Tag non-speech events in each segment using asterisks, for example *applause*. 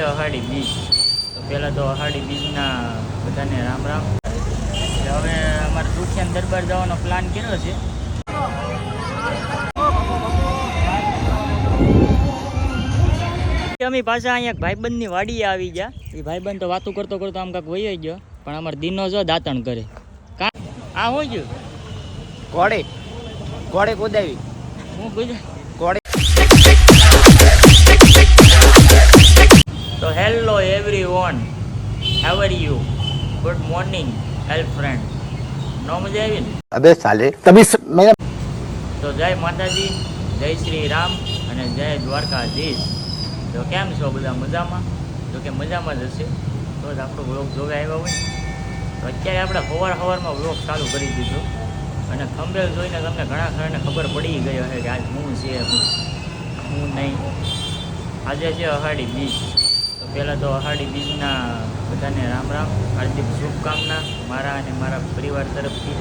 છે અહાડી બીચ. તો પહેલાં તો અહાડી બીચના બધાને રામ રામ. હવે અમારે દુખિયાન દરબાર જવાનો પ્લાન કર્યો છે. અમે પાછા અહીંયા ભાઈબંધની વાડીએ આવી ગયા. એ ભાઈબંધ તો વાતું કરતો કરતો આમ કાંક વહી ગયો. પણ અમારે દિનો જો દાંતણ કરે. આ હોય ગયું? ઘોડે ઘોડે કુદાવી. હું Gujarat hello everyone have are you good morning hair friend નો મજા આવી અબે સાલે તમે તો જય માતાજી જય શ્રી રામ અને જય દ્વારકાધીશ. તો કેમ છો બધા મજામાં? તો કે મજામાં જ હશે. તો જ આપણો વ્લોગ જોવે આવ્યો હોય. તો અત્યારે આપણે હવાર હવારમાં વ્લોગ ચાલુ કરી દીધું. અને ખંભેલ જોઈને તમને ઘણા ખરાને ખબર પડી ગઈ હશે કે આજ હું છે હું નહીં. આજે છે અહાડી બીચ પહેલાં તો અહાડી બીજના બધાને રામ રામ, હાર્દિક શુભકામના મારા અને મારા પરિવાર તરફથી.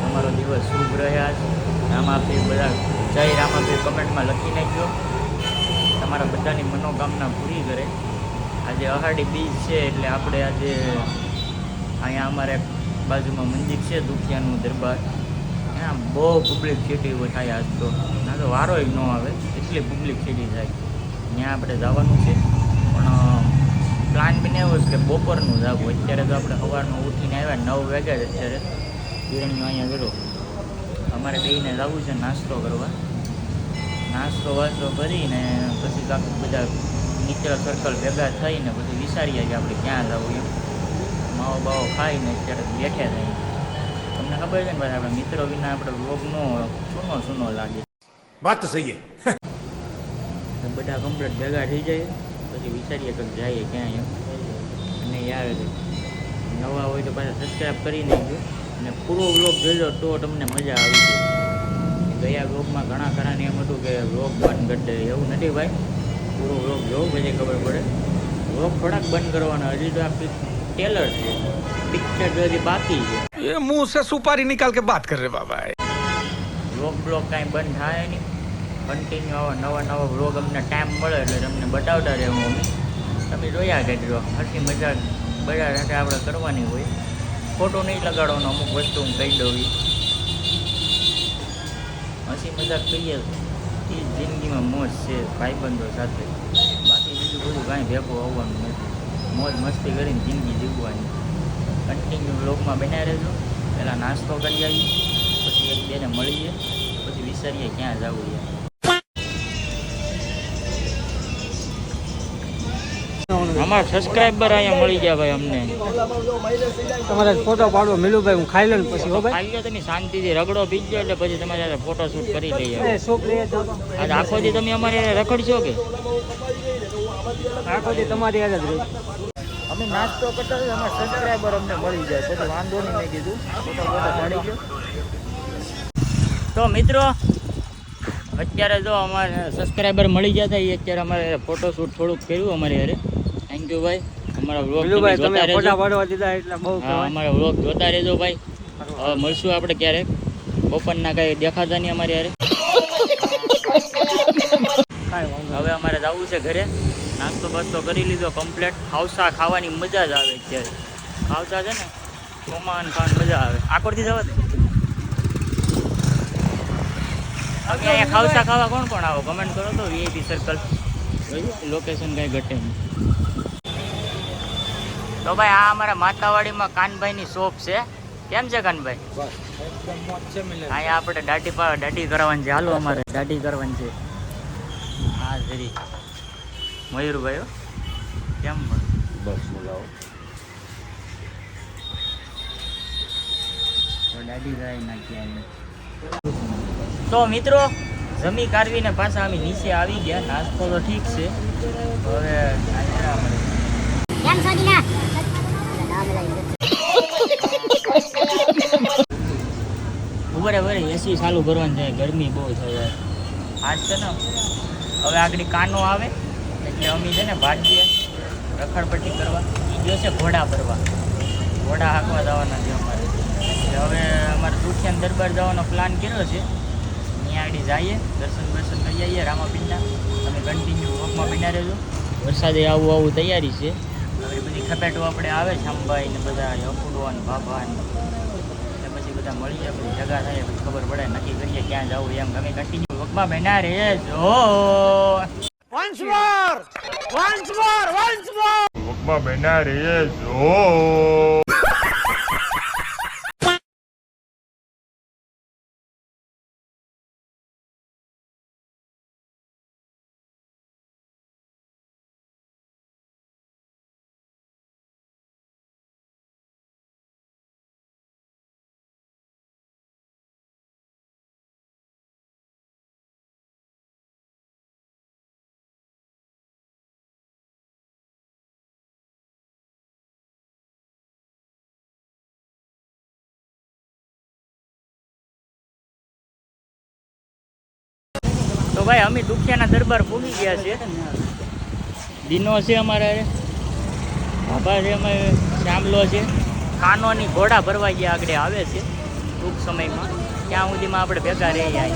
તમારો દિવસ શુભ રહ્યા છે. રામાભી બધા, જય રામાભી કમેન્ટમાં લખી નાખ્યો તમારા બધાની મનોકામના પૂરી કરે. આજે અહાડી બીજ છે એટલે આપણે આજે અહીંયા અમારે બાજુમાં મંદિર છે, દુખિયાનું દરબાર. ત્યાં બહુ પબ્લિક સિટી થાય આજ તો. ના તો વારો ન આવે, એટલી પબ્લિક સિટી થાય. ત્યાં આપણે જવાનું છે. પણ પ્લાન બનાવ્યો છે કે બપોરનું જ આવું. અત્યારે તો આપણે સવારનું ઉઠીને આવ્યા નવ વાગ્યા જ અત્યારે. બિરણીઓ અહીંયા ગયો. અમારે બેને લાવવું છે નાસ્તો કરવા. નાસ્તો વાસ્તો કરીને પછી કાંક બધા નીચેલા સર્કલ ભેગા થઈને પછી વિચારીએ કે આપણે ક્યાં જવું એમ. માવો બાવો ખાઈને અત્યારે બેઠ્યા થઈએ તમને ખબર છે ને ભાઈ આપણે મિત્રો વિના આપણે રોગનો સૂનો સૂનો લાગે. વાત તો સહી બધા કમ્પ્લીટ ભેગા થઈ જાય. બાકી વિચારીએ કે જઈએ ક્યાં એમ. અને યાર નવા હોય તો પાછા સબસ્ક્રાઈબ કરી નાખજો. અને પૂરો વ્લોગ જોજો તો તમને મજા આવી જાય. ગયા વ્લોગમાં ઘણા ખરાને એમ હતું કે વ્લોગ બંધ કરી દે. એવું નથી ભાઈ. પૂરો વ્લોગ જોવો પછી ખબર પડે. વ્લોગ થોડાક બંધ કરવાનો. હજી તો આ ટેલર છે. પિક્ચર તો હજી બાકી છે. એ મુંહ સે સુપારી નિકાલ કે બાત કર રે બાબા વ્લોગ બ્લોગ કાંઈ બંધ થાય નહીં. કન્ટિન્યુ આવા નવા નવા વ્લોગ અમને ટાઈમ મળે એટલે તમને બતાવતા રહેવું અમે તમે જોયા કરજો હસી મજાક બધા સાથે આપણે કરવાની હોય. ફોટો નહીં લગાડવાનો, અમુક વસ્તુ હું કહી દઉં હસી મજાક કહીએ એ જિંદગીમાં મોજ છે, ભાઈબંધો સાથે. બાકી બીજું બધું કાંઈ ભેગું આવવાનું નથી. મોજ મસ્તી કરીને જિંદગી જીવવાની. કન્ટિન્યુ વ્લોગમાં બનાવી રહેજો. પહેલાં નાસ્તો કરી આવીએ. પછી એક બેને મળીએ. પછી વિચારીએ ક્યાં જવું યાર. અમારા સબસ્ક્રાઇબર અહીંયા મળી ગયા ભાઈ અમને. તમારે ફોટો પાડવો મિલુભાઈ હું ખાઈ લઉં પછી હો ભાઈ? ખાઈ લો તમે શાંતિથી રગડો પીજો એટલે પછી તમારે સાથે ફોટો શૂટ કરી લઈએ આજે આખો દી તમે અમારે રખડશો કે? આખો દી તમારી યાદ જ રહી. અમે નાસ્તો કરતા હતા અમારા સબસ્ક્રાઈબર અમને મળી જાય પછી વાંધો નહીં મેં કીધું. ફોટો ફોટો પાડી ગયો તો મિત્રો અત્યારે જો અમારે સબસ્ક્રાઈબર મળી ગયા હતા એ અત્યારે અમારે ફોટો શૂટ થોડુંક કર્યું અમારે હારે. ભાઈ. અમારા વ્લોગ તમે જોતા ફોટા રહેજો. દીધા એટલે બહુ હા. અમારા વ્લોગ જોતા રહેજો ભાઈ. હવે મળશું આપણે ક્યારેક બપોરના કાંઈ દેખાતા નહીં અમારે વાંધો હવે અમારે જવું છે ઘરે. નાસ્તો બાસ્તો કરી લીધો કમ્પ્લેટ ખાવસા ખાવાની મજા જ આવે અત્યારે. ખાવસા છે ને કોમાન ખાવાની મજા આવે. આકોરથી જવા દે. હવે અહીંયા ખાવસા ખાવા કોણ કોણ આવો? કમેન્ટ કરો તો વીઆઈપી સર્કલ લોકેશન કાંઈ ઘટે નહીં. તો ભાઈ આ અમારા માતાવાડીમાં કાનભાઈની શોપ છે. કેમ છે કાનભાઈ? અહીંયા આપણે દાઢી દાઢી કરવાની છે. હાલો અમારે દાઢી કરવાની છે. હા જરી. મયુરભાઈ કેમ બસ મજાઓ દાઢી કરાવી નાખીએ તો મિત્રો જમી કાઢવીને પાછા અમે નીચે આવી ગયા. નાસ્તો તો ઠીક છે. હવે કેમ ઉભરે ઉભરે એસી ચાલુ કરવાની છે. ગરમી બહુ છે યાર આજ છે ને, હવે આગળ કાનો આવે, એટલે અમે છે ને ભાગ્ય રખડપટ્ટી કરવા. એ ગયો છે ઘોડા ભરવા. ઘોડા હાંકવા જવાના છે અમારે. એટલે હવે અમારે દુખિયાન દરબાર જવાનો પ્લાન કર્યો છે. ત્યાં આગળ જઈએ, દર્શન દર્શન કરી આવીએ, રામાપીરના. તમે કન્ટિન્યુ વોકમાં બન્યા રહેજો. વરસાદે આવું આવું તૈયારી છે. ખપેટો આપણે આવે છે અંબાઈ ને બધા અફુડો ને બાબા ને. એટલે પછી બધા મળીએ પછી જગા થાય પછી ખબર પડે નક્કી કરીએ ક્યાં જવું એમ. ગમે કન્ટિન્યુ વગમાં બેના રે જો વગમાં બેના રે જો ભાઈ, અમે દુખિયાના દરબાર પૂગી ગયા છે. દિનો છે અમારે. બાબા છે અમે, શ્યામલો છે. કાનોની ઘોડા ભરવા ગયા આગળ આવે છે. ટૂંક સમયમાં, ત્યાં સુધીમાં આપણે ભેગા રહી જાય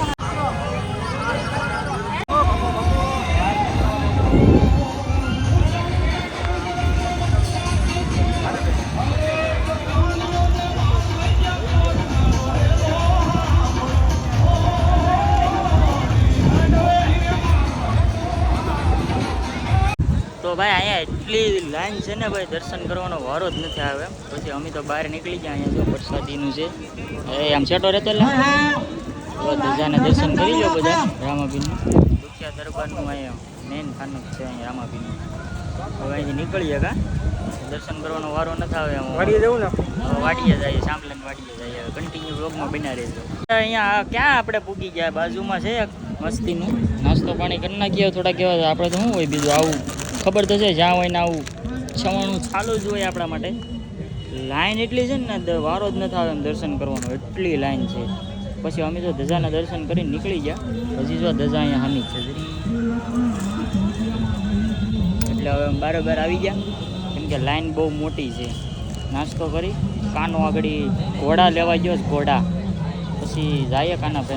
લાઈન છે ને ભાઈ દર્શન કરવાનો વારો જ નથી આવે. પછી અમે તો બહાર નીકળી ગયા અહીંયા જો વરસાદીનું છે એ આમ છેટો રહેતો ધજાના દર્શન કરી લો બધા રામાબીનનું. દુખિયા દરબારનું અહીંયા મેઇન ખાનક છે અહીંયા રામાબીનનું. હવે અહીંથી નીકળીએ કા? દર્શન કરવાનો વારો નથી આવે વાડીએ જવું ને વાડીએ જઈએ સાંભળીને વાડીએ જઈએ. કન્ટિન્યુ બ્લોગમાં બિના રહેજો. અહીંયા ક્યાં આપણે પૂગી ગયા? બાજુમાં છે મસ્તીનું. નાસ્તો પાણી કરી નાખીએ થોડા કેવા આપણે તો શું હોય બીજું આવું. ખબર તો છે જ્યાં હોય ને આવું. છવાણું ચાલુ જ હોય આપણા માટે. લાઈન એટલી છે ને વારો જ નથી આવે એમ દર્શન કરવાનો. એટલી લાઈન છે. પછી અમે તો ધજાના દર્શન કરીને નીકળી ગયા. હજી જો ધજા અહીંયા હામી છે. એટલે હવે અમે બારોબાર આવી ગયા. કેમ કે લાઈન બહુ મોટી છે. નાસ્તો કરી, કાનો આગળ ઘોડા લેવા ગયો જ ઘોડા. પછી જાય કાના પે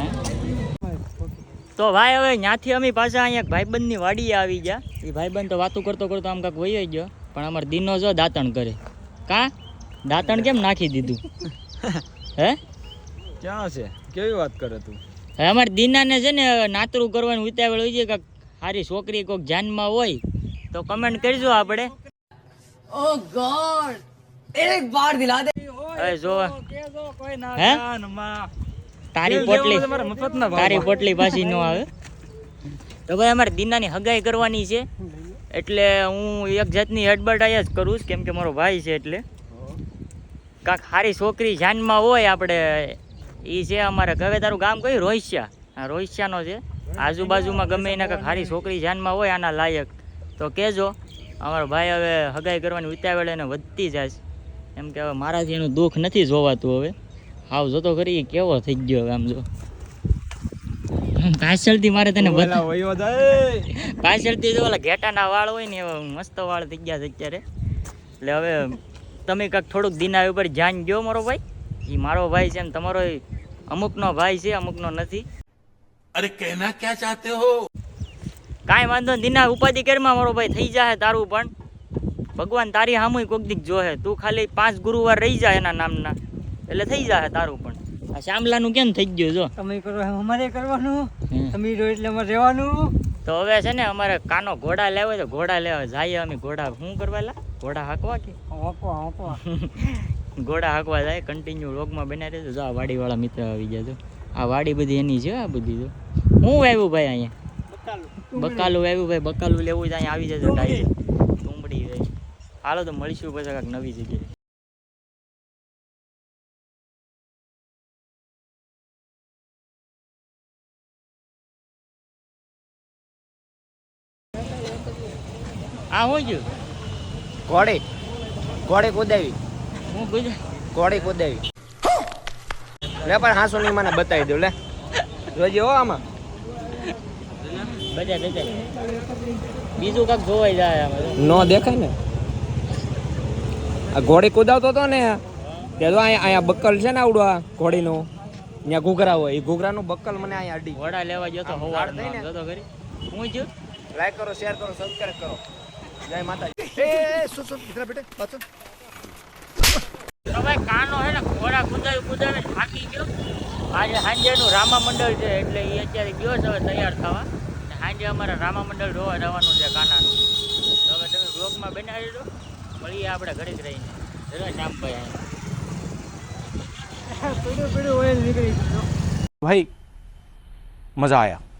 તો ભાઈ, હવે ત્યાંથી અમે પાછા અહીંયા ભાઈબંધની વાડીએ આવી ગયા. એ ભાઈબંધ તો વાતું કરતો કરતો આમ કાંક વહી ગયો. પણ અમારે દીનો જો દાંતણ કરે. કા? દાંતણ કેમ નાખી દીધું? હે? ક્યાં છે? કેવી વાત કરે તું? હવે અમાર દીનાને છે ને નાતરું કરવાનું ઉતાવળ હોય છે કે સારી છોકરી કોઈક જાનમાં હોય તો કમેન્ટ કરજો આપણે. Oh God! એક વાર દિલા દે હવે જો કોઈ તારી પોટલી. તારી પોટલી પાછી ન આવે. તો ભાઈ અમારે દીનાની હગાઈ કરવાની છે. એટલે હું એક જાતની હડબડાઈ જ કરું છું, કેમ કે મારો ભાઈ છે એટલે. કાંક સારી છોકરી જાનમાં હોય આપણે એ છે અમારે હવે તારું ગામ કયું? રોહિષ્યા. હા, રોહિષ્યાનો છે. આજુબાજુમાં ગમે એને કાંક સારી છોકરી જાનમાં હોય આના લાયક. તો કહેજો અમારો ભાઈ હવે હગાઈ કરવાની ઉતાવળ એને વધતી જાય એમ કે હવે મારાથી એનું દુઃખ નથી જોવાતું હવે. હાવ જોતો કરી કેવો થઈ ગયો હવે આમ જો. પાછળ મારે તને પાછળથી ઓલા ઘેટાના વાળ હોય ને એવા મસ્ત વાળ થઈ ગયા છે અત્યારે. એટલે હવે તમે કાંઈક થોડુંક દિના ઉપર ધ્યાન ગયો મારો ભાઈ. એ મારો ભાઈ છે તમારો અમુકનો ભાઈ છે અમુકનો નથી. અરે કહેના ક્યાં ચાહતે હો? કાંઈ વાંધો દિના ઉપાધિ કરમાં મારો ભાઈ થઈ જાહે તારું પણ. ભગવાન તારી હામુય કોક દીક જોહે. તું ખાલી પાંચ ગુરુવાર રહી જાય એના નામના. એટલે થઈ જાહે તારું પણ. આ શ્યામલાનું કેમ થઈ ગયું જો? તમે કરો અમારે કરવાનું. તમે એટલે અમારે રહેવાનું. તો હવે છે ને અમારે કાનો ઘોડા લેવો તો ઘોડા લેવા જઈએ અમે. ઘોડા શું કરવા લા? ઘોડા હાંકવા કે? આપો આપો *laughs* ઘોડા હાંકવા જાય કન્ટિન્યુ રોગમાં બનાવી રહેજો જો આ વાડીવાળા મિત્ર આવી ગયા તો આ વાડી બધી એની છે આ બધી તો હું આવ્યું ભાઈ અહીંયા? બકાલું. આવ્યું ભાઈ બકાલું લેવું છે અહીંયા આવી જજો ડુંબડી ભાઈ હાલો તો મળીશું પછી કાંઈક નવી જગ્યાએ. આ હું ગયું ઘોડે ઘોડે કુદાવી. હું ગુજરાત ઘોડે કુદાવી. લે પણ હાસો ની મને બતાવી દઉં લે. જોજે હો આમાં. બધા દેખાય બીજું કાંક જોવાઈ જાય નો દેખાય ને? આ ઘોડે કુદાવતો હતો ને. તે તો અહીંયા અહીંયા બક્કલ છે ને આવડું આ ઘોડીનું ત્યાં ઘૂઘરા હોય. એ ઘૂઘરાનું બક્કલ મને અહીંયા અડી. ઘોડા લેવા ગયો તો હવાર થઈને. જોતો હું જો લાઈક કરો શેર કરો સબસ્ક્રાઈબ કરો. જય માતાજી. એ શું શું? ઇતરા બેટે પાછો. હવે કાનો હે ને ઘોડા કુદાવી કુદાવી થાકી ગયો. આજે સાંજેનું રામા મંડળ છે એટલે એ અત્યારે ગયો છે હવે તૈયાર થવા. સાંજે અમારે રામા મંડળ રોવા જવાનું છે કાનાનું. તો હવે તમે બ્લોગમાં બનાવી દો મળીએ આપણે ઘડીક રહીને. ચલો શ્યામભાઈ ભાઈ મજા આયા.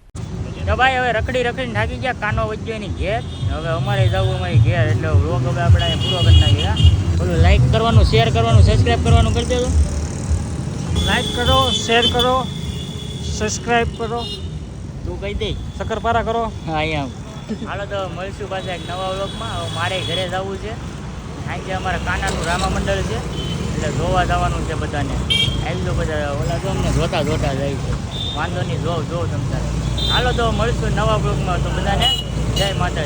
તો ભાઈ હવે રખડી રખડીને થાકી ગયા કાનો વચ્ચે એની ઘેર. હવે અમારે જવું અમારી ઘેર એટલે વ્લોગ હવે આપણે અહીં પૂરો કરી નાખ્યા ઓલું લાઈક કરવાનું શેર કરવાનું સબસ્ક્રાઈબ કરવાનું કરી દેજો. લાઈક કરો શેર કરો સબસ્ક્રાઈબ કરો. તું કહી દે. શક્કરપારા કરો. હા અહીંયા. હાલો તો મળશું પાછા એક નવા વ્લોગમાં હવે મારે ઘરે જવું છે. સાંજે અમારે કાનાનું રામા મંડળ છે. એટલે જોવા જવાનું છે બધાને. આવી તો બધા ઓલા તો અમને જોતા જોતા જાય છે. વાંધો નહીં જો જોવ તમ તારે. હાલો તો મળશું નવા બ્લોગમાં તો બધાને જય માતાજી.